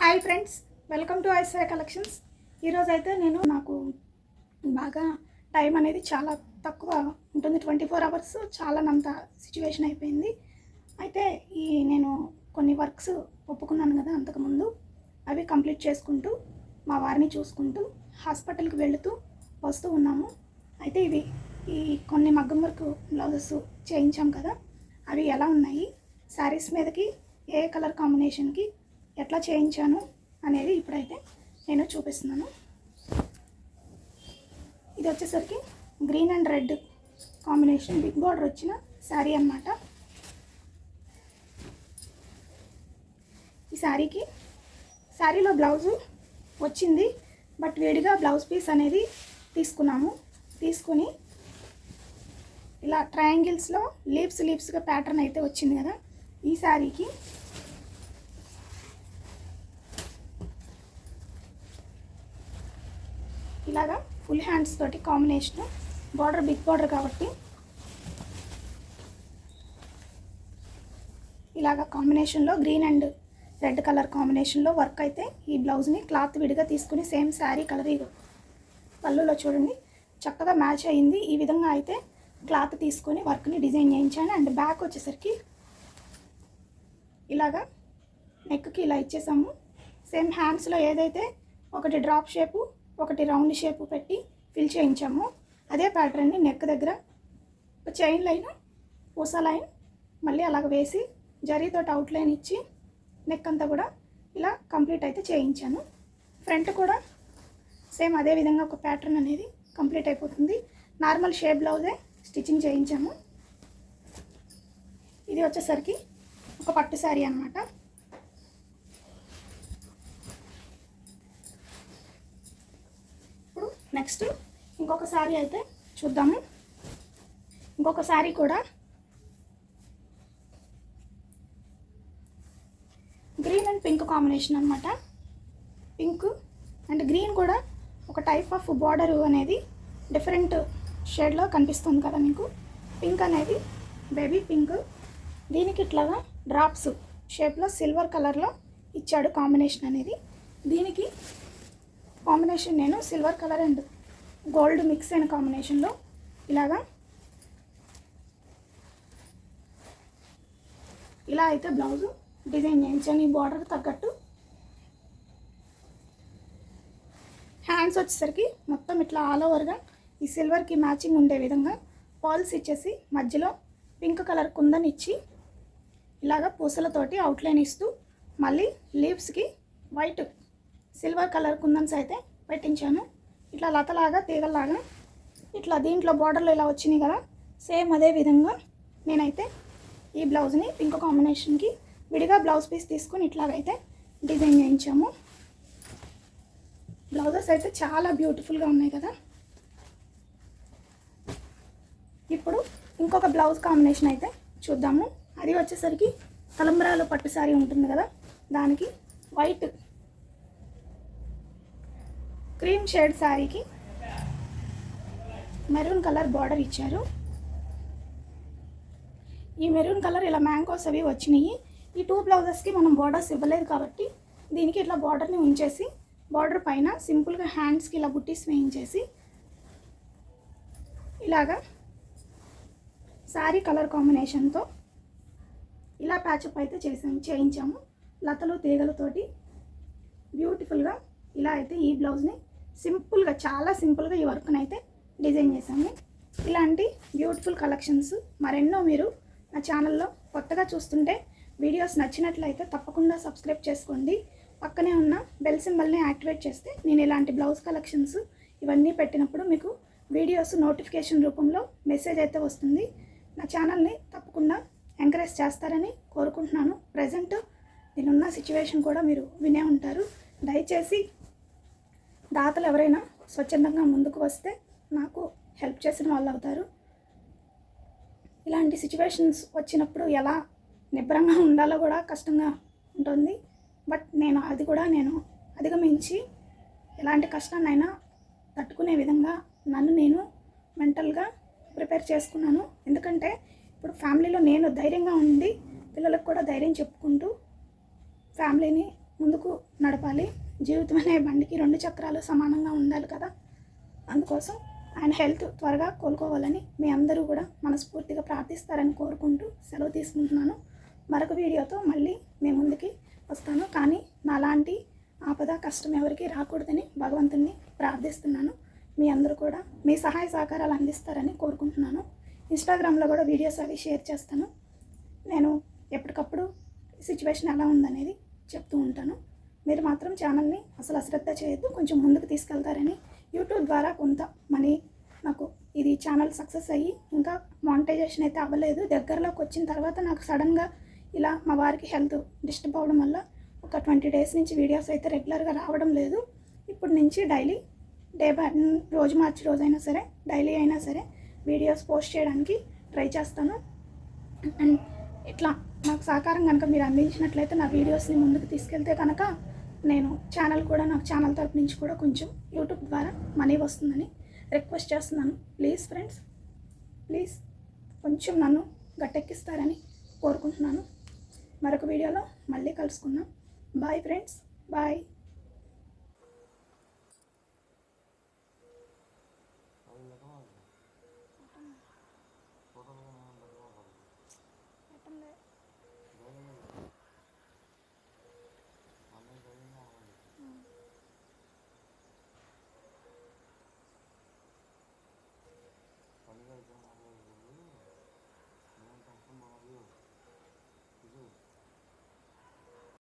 Hi friends welcome to Aishwarya collections ఈరోజు అయితే నేను నాకు బాగా టైం అనేది చాలా తక్కువ ఉంటుంది. ట్వంటీ ఫోర్ అవర్స్ చాలా నంత సిచ్యువేషన్ అయిపోయింది. అయితే ఈ నేను కొన్ని వర్క్స్ ఒప్పుకున్నాను కదా అంతకుముందు. అవి కంప్లీట్ చేసుకుంటూ మా వారిని చూసుకుంటూ హాస్పిటల్కి వెళుతూ వస్తూ ఉన్నాము. అయితే ఇవి ఈ కొన్ని మగ్గం వర్క్ బ్లౌజెస్ చేయించాం కదా. అవి ఎలా ఉన్నాయి? శారీస్ మీదకి ఏ కలర్ కాంబినేషన్కి ఎట్లా చేయించాను అనేది ఇప్పుడైతే నేను చూపిస్తున్నాను. ఇది వచ్చేసరికి green and red combination. Big border వచ్చిన శారీ అన్నమాట. ఈ శారీకి శారీలో బ్లౌజు వచ్చింది బట్ వేడిగా బ్లౌజ్ పీస్ అనేది తీసుకున్నాము. తీసుకుని ఇలా ట్రయాంగిల్స్లో లీవ్స్ లీవ్స్గా ప్యాటర్న్ అయితే వచ్చింది కదా. ఈ శారీకి ఇలాగా ఫుల్ హ్యాండ్స్ తోటి కాంబినేషన్ బార్డర్ బిగ్ బార్డర్ కాబట్టి ఇలాగా కాంబినేషన్లో గ్రీన్ అండ్ రెడ్ కలర్ కాంబినేషన్లో వర్క్ అయితే ఈ బ్లౌజ్ని క్లాత్ విడిగా తీసుకుని సేమ్ శారీ కలర్ పళ్ళులో చూడండి చక్కగా మ్యాచ్ అయ్యింది ఈ విధంగా అయితే క్లాత్ తీసుకొని వర్క్ని డిజైన్ చేయించాను. అండ్ బ్యాక్ వచ్చేసరికి ఇలాగా నెక్కి ఇలా ఇచ్చేసాము. సేమ్ హ్యాండ్స్లో ఏదైతే ఒకటి డ్రాప్ షేపు ఒకటి రౌండ్ షేప్ పెట్టి ఫిల్ చేయించాము. అదే ప్యాటర్న్ని నెక్ దగ్గర ఒక చైన్ లైన్ పూస లైన్ మళ్ళీ అలాగ వేసి జరీతోటి అవుట్ లైన్ ఇచ్చి నెక్ అంతా కూడా ఇలా కంప్లీట్ అయితే చేయించాను. ఫ్రంట్ కూడా సేమ్ అదే విధంగా ఒక ప్యాటర్న్ అనేది కంప్లీట్ అయిపోతుంది. నార్మల్ షేప్ బ్లౌజే స్టిచ్చింగ్ చేయించాము. ఇది వచ్చేసరికి ఒక పట్టు శారీ అనమాట ఇప్పుడు నెక్స్ట్ ఇంకొక శారీ అయితే చూద్దాము. ఇంకొక శారీ కూడా గ్రీన్ అండ్ పింక్ కాంబినేషన్ అనమాట పింక్ అండ్ గ్రీన్ కూడా ఒక టైప్ ఆఫ్ బార్డర్ అనేది డిఫరెంట్ షేడ్లో కనిపిస్తుంది కదా మీకు. పింక్ అనేది బేబీ పింక్. దీనికి ఇట్లాగా డ్రాప్స్ షేప్లో సిల్వర్ కలర్లో ఇచ్చాడు కాంబినేషన్ అనేది. దీనికి కాంబినేషన్ నేను silver colour and gold mix అయిన కాంబినేషన్లో ఇలాగా ఇలా అయితే బ్లౌజు డిజైన్ చేయించాను. ఈ బార్డర్కి తగ్గట్టు హ్యాండ్స్ వచ్చేసరికి మొత్తం ఇట్లా ఆల్ ఓవర్గా ఈ సిల్వర్కి మ్యాచింగ్ ఉండే విధంగా పాల్స్ ఇచ్చేసి మధ్యలో పింక్ కలర్ కుందని ఇచ్చి ఇలాగ పూసలతోటి అవుట్లైన్ ఇస్తూ మళ్ళీ లీవ్స్కి వైట్ సిల్వర్ కలర్ కుందన్స్ అయితే పెట్టించాను. ఇట్లా లతలాగా తీగల్లాగా. ఇట్లా దీంట్లో బార్డర్లో ఇలా వచ్చినాయి కదా సేమ్ అదే విధంగా నేనైతే ఈ బ్లౌజ్ని పింక్ కాంబినేషన్కి విడిగా బ్లౌజ్ పీస్ తీసుకొని ఇట్లాగైతే డిజైన్ చేయించాము. బ్లౌజెస్ అయితే చాలా బ్యూటిఫుల్గా ఉన్నాయి కదా. ఇప్పుడు ఇంకొక బ్లౌజ్ కాంబినేషన్ అయితే చూద్దాము. అది వచ్చేసరికి తలంబరాలు పట్టు శారీ ఉంటుంది కదా దానికి వైట్ క్రీమ్ షేడ్ శారీకి మెరూన్ కలర్ బార్డర్ ఇచ్చారు. ఈ మెరూన్ కలర్ ఇలా మ్యాంగోస్ అవి వచ్చినాయి. ఈ టూ బ్లౌజెస్కి మనం బార్డర్స్ ఇవ్వలేదు కాబట్టి దీనికి ఇట్లా బార్డర్ని ఉంచేసి బార్డర్ పైన సింపుల్గా హ్యాండ్స్కి ఇలా బుట్టీస్ వేయించేసి ఇలాగా శారీ కలర్ కాంబినేషన్తో ఇలా ప్యాచప్ అయితే చేసాము చేయించాము. లతలు తీగలతోటి బ్యూటిఫుల్గా ఇలా అయితే ఈ బ్లౌజ్ని సింపుల్గా చాలా సింపుల్గా ఈ వర్క్ని అయితే డిజైన్ చేశాము ఇలాంటి బ్యూటిఫుల్ కలెక్షన్స్ మరెన్నో మీరు నా ఛానల్లో కొత్తగా చూస్తుంటే వీడియోస్ నచ్చినట్లయితే తప్పకుండా సబ్స్క్రైబ్ చేసుకోండి. పక్కనే ఉన్న బెల్ సింబల్ని యాక్టివేట్ చేస్తే నేను ఇలాంటి బ్లౌజ్ కలెక్షన్స్ ఇవన్నీ పెట్టినప్పుడు మీకు వీడియోస్ నోటిఫికేషన్ రూపంలో మెసేజ్ అయితే వస్తుంది. నా ఛానల్ని తప్పకుండా ఎంకరేజ్ చేస్తారని కోరుకుంటున్నాను. ప్రజెంట్ నేనున్న సిచ్యువేషన్ కూడా మీరు వినే ఉంటారు. దయచేసి దాతలు ఎవరైనా స్వచ్ఛందంగా ముందుకు వస్తే నాకు హెల్ప్ చేసిన వాళ్ళు అవుతారు ఇలాంటి సిచ్యువేషన్స్ వచ్చినప్పుడు ఎలా నిబ్బరంగా ఉండాలో కూడా కష్టంగా ఉంటుంది. బట్ నేను అది కూడా నేను అధిగమించి ఎలాంటి కష్టాన్నైనా తట్టుకునే విధంగా నన్ను నేను మెంటల్గా ప్రిపేర్ చేసుకున్నాను. ఎందుకంటే ఇప్పుడు ఫ్యామిలీలో నేను ధైర్యంగా ఉండి పిల్లలకు కూడా ధైర్యం చెప్పుకుంటూ ఫ్యామిలీని ముందుకు నడపాలి. జీవితం అనే బండికి రెండు చక్రాలు సమానంగా ఉండాలి కదా? అందుకోసం ఆయన హెల్త్ త్వరగా కోలుకోవాలని మీ అందరూ కూడా మనస్ఫూర్తిగా ప్రార్థిస్తారని కోరుకుంటూ సెలవు తీసుకుంటున్నాను. మరొక వీడియోతో మళ్ళీ మీ ముందుకి వస్తాను. కానీ నాలాంటి ఆపద కష్టం ఎవరికి రాకూడదని భగవంతుణ్ణి ప్రార్థిస్తున్నాను. మీ అందరూ కూడా మీ సహాయ సహకారాలు అందిస్తారని కోరుకుంటున్నాను. ఇన్స్టాగ్రామ్లో కూడా వీడియోస్ అవి షేర్ చేస్తాను. నేను ఎప్పటికప్పుడు సిచ్యువేషన్ ఎలా ఉందనేది చెప్తూ ఉంటాను. మీరు మాత్రం ఛానల్ని అసలు అశ్రద్ధ చేయొద్దు కొంచెం ముందుకు తీసుకెళ్తారని యూట్యూబ్ ద్వారా కొంత మనీ నాకు ఇది ఛానల్ సక్సెస్ అయ్యి ఇంకా మానిటైజేషన్ అయితే అవ్వలేదు. దగ్గరలోకి వచ్చిన తర్వాత నాకు సడన్గా ఇలా మా వారికి హెల్త్ డిస్టర్బ్ అవ్వడం వల్ల ఒక ట్వంటీ డేస్ నుంచి వీడియోస్ అయితే రెగ్యులర్గా రావడం లేదు. ఇప్పుడు నుంచి డైలీ డే బై రోజు మార్చి రోజైనా సరే డైలీ అయినా సరే వీడియోస్ పోస్ట్ చేయడానికి ట్రై చేస్తాను. అండ్ ఇట్లా నాకు సహకారం కనుక మీరు అందించినట్లయితే నా వీడియోస్ని ముందుకు తీసుకెళ్తే కనుక నేను ఛానల్ కూడా నాకు ఛానల్ తరపు నుంచి కూడా కొంచెం యూట్యూబ్ ద్వారా మనీ వస్తుందని రిక్వెస్ట్ చేస్తున్నాను. ప్లీజ్ ఫ్రెండ్స్ ప్లీజ్ కొంచెం నన్ను గట్టెక్కిస్తారని కోరుకుంటున్నాను. మరొక వీడియోలో మళ్ళీ కలుసుకుందాం. Bye friends bye